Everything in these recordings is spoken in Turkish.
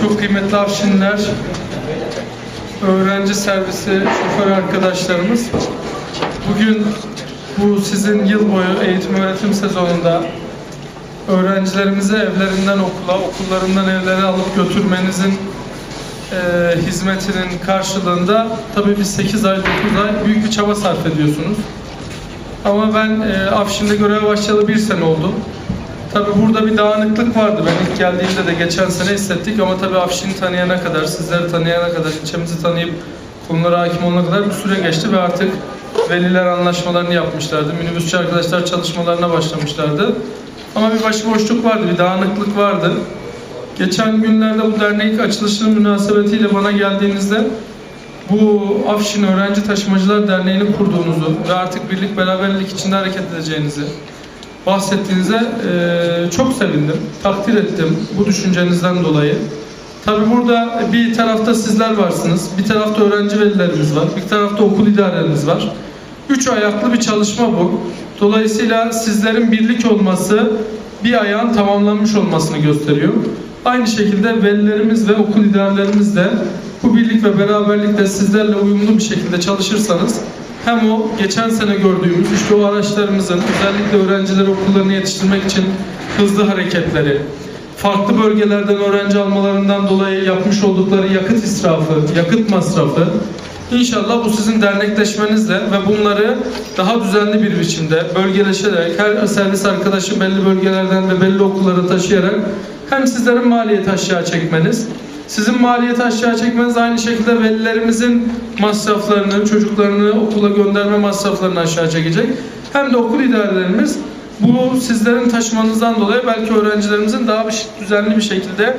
Çok kıymetli Afşinler, öğrenci servisi şoför arkadaşlarımız. Bugün bu sizin yıl boyu eğitim öğretim sezonunda öğrencilerimizi evlerinden okula, okullarından evlere alıp götürmenizin e, hizmetinin karşılığında tabii biz 8 ay, 9 ay büyük bir çaba sarf ediyorsunuz. Ama ben e, Afşin'de göreve başlayalı bir sene oldu. Tabii burada bir dağınıklık vardı. Ben ilk geldiğimde de geçen sene hissettik ama tabii Afşin'i tanıyana kadar, sizleri tanıyana kadar, ilçemizi tanıyıp konulara hakim olana kadar bir süre geçti ve artık veliler anlaşmalarını yapmışlardı. Minibüsçü arkadaşlar çalışmalarına başlamışlardı. Ama bir başıboşluk vardı, bir dağınıklık vardı. Geçen günlerde bu dernek açılışının münasebetiyle bana geldiğinizde bu Afşin Öğrenci Taşımacılar Derneği'ni kurduğunuzu ve artık birlik beraberlik içinde hareket edeceğinizi bahsettiğinize eee, çok sevindim, takdir ettim bu düşüncenizden dolayı. Tabi burada bir tarafta sizler varsınız, bir tarafta öğrenci velilerimiz var, bir tarafta okul idarelerimiz var. Üç ayaklı bir çalışma bu. Dolayısıyla sizlerin birlik olması bir ayağın tamamlanmış olmasını gösteriyor. Aynı şekilde velilerimiz ve okul idarelerimiz de bu birlik ve beraberlikle sizlerle uyumlu bir şekilde çalışırsanız hem o geçen sene gördüğümüz işte o araçlarımızın özellikle öğrencileri okullarını yetiştirmek için hızlı hareketleri, farklı bölgelerden öğrenci almalarından dolayı yapmış oldukları yakıt israfı, yakıt masrafı İnşallah bu sizin dernekleşmenizle ve bunları daha düzenli bir biçimde bölgeleşerek her servis arkadaşı belli bölgelerden ve belli okullara taşıyarak hem sizlerin maliyeti aşağı çekmeniz, sizin maliyeti aşağı çekmeniz aynı şekilde velilerimizin masraflarını, çocuklarını okula gönderme masraflarını aşağı çekecek. Hem de okul idarelerimiz bu sizlerin taşımanızdan dolayı belki öğrencilerimizin daha bir, düzenli bir şekilde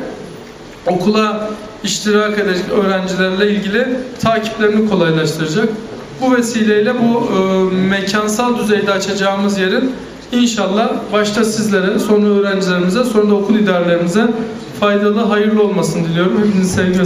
okula iştirak edecek öğrencilerle ilgili takiplerini kolaylaştıracak. Bu vesileyle bu e, mekansal düzeyde açacağımız yerin inşallah başta sizlere, sonra öğrencilerimize, sonra da okul idarelerimize faydalı, hayırlı olmasını diliyorum. Hepinizi sevgiyle